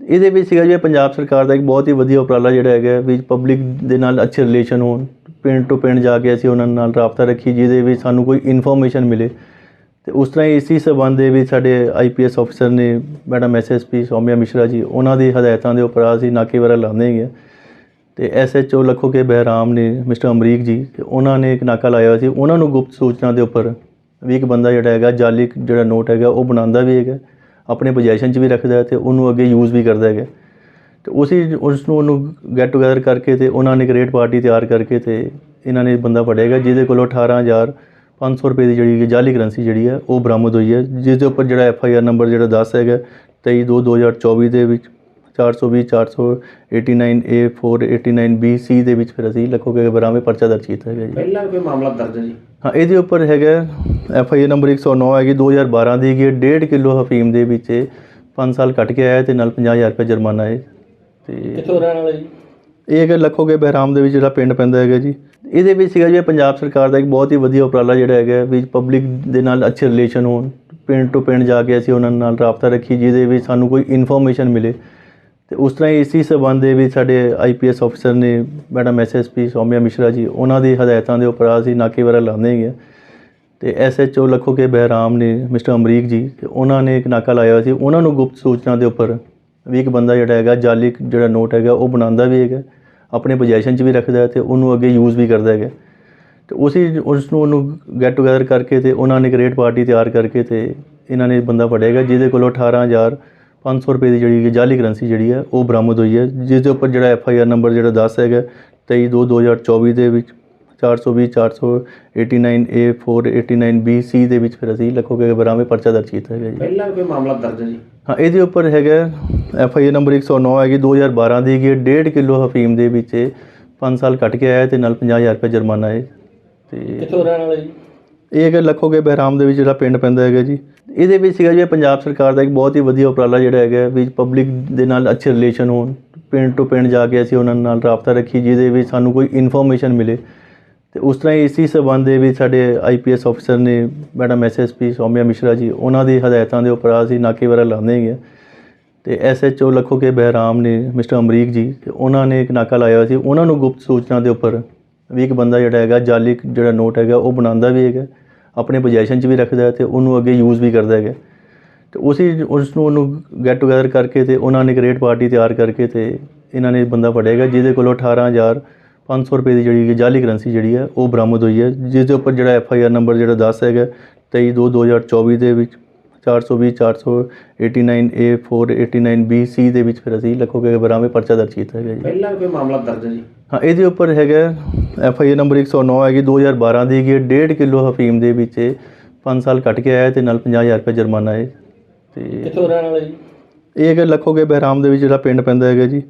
ਇਹਦੇ ਵਿੱਚ ਸੀਗਾ ਜੀ, ਪੰਜਾਬ ਸਰਕਾਰ ਦਾ ਇੱਕ ਬਹੁਤ ਹੀ ਵਧੀਆ ਉਪਰਾਲਾ ਜਿਹੜਾ ਹੈਗਾ ਵੀ ਪਬਲਿਕ ਦੇ ਨਾਲ ਅੱਛੇ ਰਿਲੇਸ਼ਨ ਹੋਣ, ਪਿੰਡ ਤੋਂ ਪਿੰਡ ਜਾ ਕੇ ਅਸੀਂ ਉਹਨਾਂ ਨਾਲ ਰਾਬਤਾ ਰੱਖੀ ਜਿਹਦੇ ਵਿੱਚ ਸਾਨੂੰ ਕੋਈ ਇਨਫੋਰਮੇਸ਼ਨ ਮਿਲੇ। ਤੇ ਉਸ ਤਰ੍ਹਾਂ ਹੀ ਇਸੀ ਸਬੰਧ ਦੇ ਵਿੱਚ ਸਾਡੇ ਆਈਪੀਐਸ ਅਫਸਰ ਨੇ, ਮੈਡਮ ਐਸਐਸਪੀ ਸੌਮਿਆ ਮਿਸ਼ਰਾ ਜੀ, ਉਹਨਾਂ ਦੀ ਹਦਾਇਤਾਂ ਦੇ ਉੱਪਰ ਅਸੀਂ ਨਾਕੇਵਾਰਾ ਲਾਉਂਦੇ ਹੈਗੇ ਤੇ ਐਸਐਚਓ ਲੱਖੋ ਕੇ ਬਹਿਰਾਮ ਨੇ, ਮਿਸਟਰ ਅਮਰੀਕ ਜੀ, ਤੇ ਉਹਨਾਂ ਨੇ ਇੱਕ ਨਾਕਾ ਲਾਇਆ ਸੀ। ਉਹਨਾਂ ਨੂੰ ਗੁਪਤ ਸੂਚਨਾ ਦੇ ਉੱਪਰ ਵੀ ਇੱਕ ਬੰਦਾ ਜਿਹੜਾ ਹੈਗਾ, ਜਾਲੀ ਜਿਹੜਾ ਨੋਟ ਹੈਗਾ, ਉਹ ਬਣਾਉਂਦਾ ਵੀ ਹੈਗਾ। ਆਪਣੇ ਪੋਜੀਸ਼ਨ 'ਚ ਵੀ ਰੱਖਦਾ ਹੈ ਤੇ ਉਹਨੂੰ ਅੱਗੇ ਯੂਜ਼ ਵੀ ਕਰਦਾ ਹੈਗਾ। ਤੇ ਉਸੇ ਉਸ ਨੂੰ ਉਹਨੂੰ ਗੈਟ ਟੂਗੇਦਰ ਕਰਕੇ ਤੇ ਉਹਨਾਂ ਨੇ ਇੱਕ ਰੇਟ ਪਾਰਟੀ ਤਿਆਰ ਕਰਕੇ ਤੇ ਇਹਨਾਂ ਨੇ ਬੰਦਾ ਫੜਿਆਗਾ ਜਿਹਦੇ ਕੋਲੋਂ 18500 ਰੁਪਏ ਦੀ ਜਿਹੜੀ ਜਾਲੀ ਕਰੰਸੀ ਜਿਹੜੀ ਹੈ, ਉਹ ਬਰਾਮਦ ਹੋਈ ਹੈ, ਜਿਸ ਦੇ ਉੱਪਰ ਜਿਹੜਾ ਐਫ ਆਈ ਆਰ ਨੰਬਰ ਜਿਹੜਾ 10 ਹੈਗਾ 23 2 2024 ਦੇ ਵਿੱਚ 420 489 A 489 B C ਦੇ ਵਿੱਚ ਫਿਰ ਅਸੀਂ ਲੱਖੋਗੇ ਬਰਾਮੇ ਪਰਚਾ ਦਰਜ ਕੀਤਾ ਹੈਗਾ ਜੀ। ਪਹਿਲਾਂ ਕੋਈ ਮਾਮਲਾ ਦਰਜ ਹੈ ਜੀ? ਹਾਂ ਇਹਦੇ ਉੱਪਰ ਹੈਗਾ ਐਫ ਆਈ ਆਰ ਨੰਬਰ 109 ਹੈਗੀ 2012 ਦੀ ਹੈਗੀ 1.5 ਕਿਲੋ ਹਫੀਮ ਦੇ ਵਿੱਚ 5 ਸਾਲ ਕੱਟ ਕੇ ਆਇਆ ਤੇ ਨਾਲ 50000 ਰੁਪਏ ਜੁਰਮਾਨਾ ਹੈ ਤੇ ਕਿੱਥੋਂ ਰਹਿਣ ਵਾਲੇ ਜੀ? ਇਹ ਹੈਗਾ ਲੱਖੋਗੇ ਬਹਿਰਾਮ ਦੇ ਵਿੱਚ ਜਿਹੜਾ ਪਿੰਡ ਪੈਂਦਾ ਹੈਗਾ ਜੀ। ਇਹਦੇ ਵਿੱਚ ਸੀਗਾ ਜੀ ਪੰਜਾਬ ਸਰਕਾਰ ਦਾ ਇੱਕ ਬਹੁਤ ਹੀ ਵਧੀਆ ਉਪਰਾਲਾ ਜਿਹੜਾ ਹੈਗਾ ਵੀ ਪਬਲਿਕ ਦੇ ਨਾਲ ਅੱਛੇ ਰਿਲੇਸ਼ਨ ਹੋਣ ਪਿੰਡ ਤੋਂ ਪਿੰਡ ਜਾ ਕੇ ਅਸੀਂ ਉਹਨਾਂ ਨਾਲ ਰਾਬਤਾ ਰੱਖੀ ਜਿਹਦੇ ਵਿੱਚ ਸਾਨੂੰ ਕੋਈ ਇਨਫੋਰਮੇਸ਼ਨ ਮਿਲੇ। ਤੇ ਉਸ ਤਰ੍ਹਾਂ ਹੀ ਇਸੀ ਸਬੰਧ ਦੇ ਵਿੱਚ ਸਾਡੇ ਆਈਪੀਐਸ ਅਫਸਰ ਨੇ ਮੈਡਮ ਐਸਐਸਪੀ ਸੌਮਿਆ ਮਿਸ਼ਰਾ ਜੀ, ਉਹਨਾਂ ਦੀ ਹਦਾਇਤਾਂ ਦੇ ਉੱਪਰ ਅਸੀਂ ਨਾਕੇ ਵਗੈਰਾ ਲਾਉਂਦੇ ਹੈਗੇ ਤੇ ਐਸਐਚਓ ਲੱਖੋ ਕੇ ਬਹਿਰਾਮ ਨੇ ਮਿਸਟਰ ਅਮਰੀਕ ਜੀ ਉਹਨਾਂ ਨੇ ਇੱਕ ਨਾਕਾ ਲਾਇਆ ਹੋਇਆ ਸੀ। ਉਹਨਾਂ ਨੂੰ ਗੁਪਤ ਸੂਚਨਾ ਦੇ ਉੱਪਰ ਵੀ ਇੱਕ ਬੰਦਾ ਜਿਹੜਾ ਹੈਗਾ, ਜਾਲੀ ਜਿਹੜਾ ਨੋਟ ਹੈਗਾ, ਉਹ ਬਣਾਉਂਦਾ ਵੀ ਹੈਗਾ, ਆਪਣੇ ਪੋਜੀਸ਼ਨ 'ਚ ਵੀ ਰੱਖਦਾ ਹੈ ਤੇ ਉਹਨੂੰ ਅੱਗੇ ਯੂਜ਼ ਵੀ ਕਰਦਾ ਹੈਗਾ। ਤੇ ਉਸੇ ਉਸ ਨੂੰ ਉਹਨੂੰ ਗੈਟ ਟੂਗੇਦਰ ਕਰਕੇ ਤੇ ਉਹਨਾਂ ਨੇ ਇੱਕ ਰੇਟ ਪਾਰਟੀ ਤਿਆਰ ਕਰਕੇ ਤੇ ਇਹਨਾਂ ਨੇ ਬੰਦਾ ਫੜਿਆਗਾ ਜਿਹਦੇ ਕੋਲੋਂ 18500 ਰੁਪਏ ਦੀ ਜਿਹੜੀ ਜਾਲੀ ਕਰੰਸੀ ਜਿਹੜੀ ਹੈ ਉਹ ਬਰਾਮਦ ਹੋਈ ਹੈ ਜਿਸ ਦੇ ਉੱਪਰ ਜਿਹੜਾ ਐਫ ਆਈ ਆਰ ਨੰਬਰ ਜਿਹੜਾ 10 ਹੈਗਾ 23 2 2024 ਦੇ ਵਿੱਚ 420 489 A 489 B C ਦੇ ਵਿੱਚ ਫਿਰ ਅਸੀਂ ਲੱਖੋਗੇ ਬਰਾਮੇ ਪਰਚਾ ਦਰਜ ਕੀਤਾ ਹੈਗਾ ਜੀ। ਪਹਿਲਾਂ ਕੋਈ ਮਾਮਲਾ ਦਰਜ ਹੈ ਜੀ? ਹਾਂ ਇਹਦੇ ਉੱਪਰ ਹੈਗਾ ਐਫ ਆਈ ਆਰ ਨੰਬਰ 109 ਹੈਗੀ 2012 ਦੀ ਹੈਗੀ 1.5 ਕਿਲੋ ਹਫੀਮ ਦੇ ਵਿੱਚ 5 ਸਾਲ ਕੱਟ ਕੇ ਆਇਆ ਤੇ ਨਾਲ 50000 ਰੁਪਏ ਜੁਰਮਾਨਾ ਹੈ ਤੇ ਕਿੱਥੋਂ ਰਹਿਣ ਵਾਲੇ ਜੀ? ਇਹ ਹੈਗਾ ਲੱਖੋਗੇ ਬਹਿਰਾਮ ਦੇ ਵਿੱਚ ਜਿਹੜਾ ਪਿੰਡ ਪੈਂਦਾ ਹੈਗਾ ਜੀ। ਇਹਦੇ ਵਿੱਚ ਸੀਗਾ ਜੀ ਪੰਜਾਬ ਸਰਕਾਰ ਦਾ ਇੱਕ ਬਹੁਤ ਹੀ ਵਧੀਆ ਉਪਰਾਲਾ ਜਿਹੜਾ ਹੈਗਾ ਵੀ ਪਬਲਿਕ ਦੇ ਨਾਲ ਅੱਛੇ ਰਿਲੇਸ਼ਨ ਹੋਣ, ਪਿੰਡ ਤੋਂ ਪਿੰਡ ਜਾ ਕੇ ਅਸੀਂ ਉਹਨਾਂ ਨਾਲ ਰਾਬਤਾ ਰੱਖੀ ਜਿਹਦੇ ਵਿੱਚ ਸਾਨੂੰ ਕੋਈ ਇਨਫੋਰਮੇਸ਼ਨ ਮਿਲੇ। ਤੇ ਉਸ ਤਰ੍ਹਾਂ ਹੀ ਇਸੀ ਸਬੰਧ ਦੇ ਵਿੱਚ ਸਾਡੇ ਆਈਪੀਐਸ ਅਫਸਰ ਨੇ, ਮੈਡਮ ਐਸਐਸਪੀ ਸੌਮਿਆ ਮਿਸ਼ਰਾ ਜੀ, ਉਹਨਾਂ ਦੀ ਹਦਾਇਤਾਂ ਦੇ ਉੱਪਰ ਅਸੀਂ ਨਾਕੇਵਾਰਾ ਲਾਉਂਦੇ ਹੈਗੇ ਤੇ ਐਸਐਚਓ ਲੱਖੋ ਕੇ ਬਹਿਰਾਮ ਨੇ, ਮਿਸਟਰ ਅਮਰੀਕ ਜੀ ਉਹਨਾਂ ਨੇ ਇੱਕ ਨਾਕਾ ਲਾਇਆ ਸੀ। ਉਹਨਾਂ ਨੂੰ ਗੁਪਤ ਸੂਚਨਾ ਦੇ ਉੱਪਰ ਵੀ ਇੱਕ ਬੰਦਾ ਜਿਹੜਾ ਹੈਗਾ, ਜਾਲੀ ਜਿਹੜਾ ਨੋਟ ਹੈਗਾ, ਉਹ ਬਣਾਉਂਦਾ ਵੀ ਹੈਗਾ। ਆਪਣੇ ਪੋਜੀਸ਼ਨ 'ਚ ਵੀ ਰੱਖਦਾ ਹੈ ਤੇ ਉਹਨੂੰ ਅੱਗੇ ਯੂਜ਼ ਵੀ ਕਰਦਾ ਹੈਗਾ। ਤੇ ਉਸੇ ਉਸ ਨੂੰ ਉਹਨੂੰ ਗੈਟ ਟੂਗੇਦਰ ਕਰਕੇ ਤੇ ਉਹਨਾਂ ਨੇ ਇੱਕ ਰੇਟ ਪਾਰਟੀ ਤਿਆਰ ਕਰਕੇ ਤੇ ਇਹਨਾਂ ਨੇ ਬੰਦਾ ਫੜਿਆਗਾ ਜਿਹਦੇ ਕੋਲੋਂ 18500 ਰੁਪਏ ਦੀ ਜਿਹੜੀ ਜਾਲੀ ਕਰੰਸੀ ਜਿਹੜੀ ਹੈ ਉਹ ਬਰਾਮਦ ਹੋਈ ਹੈ ਜਿਸ ਦੇ ਉੱਪਰ ਜਿਹੜਾ ਐਫ ਆਈ ਆਰ ਨੰਬਰ ਜਿਹੜਾ 10 ਹੈਗਾ 23 2 2024 ਦੇ ਵਿੱਚ 420 489 A 489 B C ਦੇ ਵਿੱਚ ਫਿਰ ਅਸੀਂ ਲੱਖੋਗੇ ਬਰਾਮੇ ਪਰਚਾ ਦਰਜ ਕੀਤਾ ਹੈਗਾ ਜੀ। ਪਹਿਲਾਂ ਕੋਈ ਮਾਮਲਾ ਦਰਜ ਹੈ ਜੀ? ਹਾਂ ਇਹਦੇ ਉੱਪਰ ਹੈਗਾ ਐਫ ਆਈ ਆਰ ਨੰਬਰ 109 ਹੈਗੀ 2012 ਦੀ ਹੈਗੀ 1.5 ਕਿਲੋ ਹਫੀਮ ਦੇ ਵਿੱਚ 5 ਸਾਲ ਕੱਟ ਕੇ ਆਇਆ ਤੇ ਨਾਲ 50000 ਰੁਪਏ ਜੁਰਮਾਨਾ ਹੈ ਤੇ ਕਿੱਥੋਂ ਰਹਿਣ ਵਾਲੇ ਜੀ? ਇਹ ਹੈਗਾ ਲੱਖੋਗੇ ਬਹਿਰਾਮ ਦੇ ਵਿੱਚ ਜਿਹੜਾ ਪਿੰਡ ਪੈਂਦਾ ਹੈਗਾ ਜੀ।